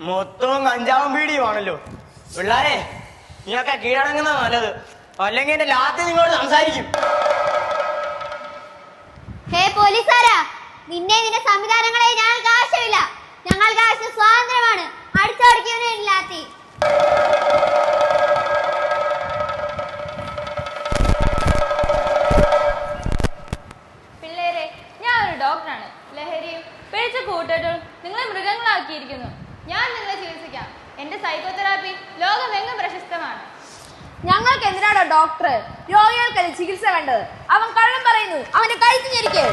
മൊത്തവും കഞ്ചാവും പീടിയുമാണല്ലോ പിള്ളാരെ നീയൊക്കെ കീഴടങ്ങുന്ന നല്ലത്. അല്ലെങ്കിൽ എന്റെ ലാത്തി നിങ്ങളോട് സംസാരിക്കും. ഹേ പോലീസുകാരാ നിന്നെ നിന്റെ സംവിധാനങ്ങളെ ഞങ്ങൾക്ക് ആവശ്യമില്ല ഞങ്ങൾക്ക് ആവശ്യം സ്വാതന്ത്ര്യമാണ്. അടിച്ചോടിക്കുന്നതില്ലാത്തി പിള്ളേരെ ഞാൻ ഒരു ഡോക്ടറാണ്. ലഹരിയും പിഴച്ച കൂട്ടട്ടും നിങ്ങളെ മൃഗങ്ങളാക്കിയിരിക്കുന്നു. ഞാൻ നിങ്ങളെ ചികിത്സിക്കാം. എന്റെ സൈക്കോതെറാപ്പി ലോകമെങ്ങും പ്രശസ്തമാണ്. ഞങ്ങൾക്ക് എന്തിനാണോ ഡോക്ടർ രോഗികൾക്കല്ലേ ചികിത്സ വേണ്ടത്? അവൻ കള്ളം പറയുന്നു. അവന്റെ കഴിച്ചു ഞെരിക്കേ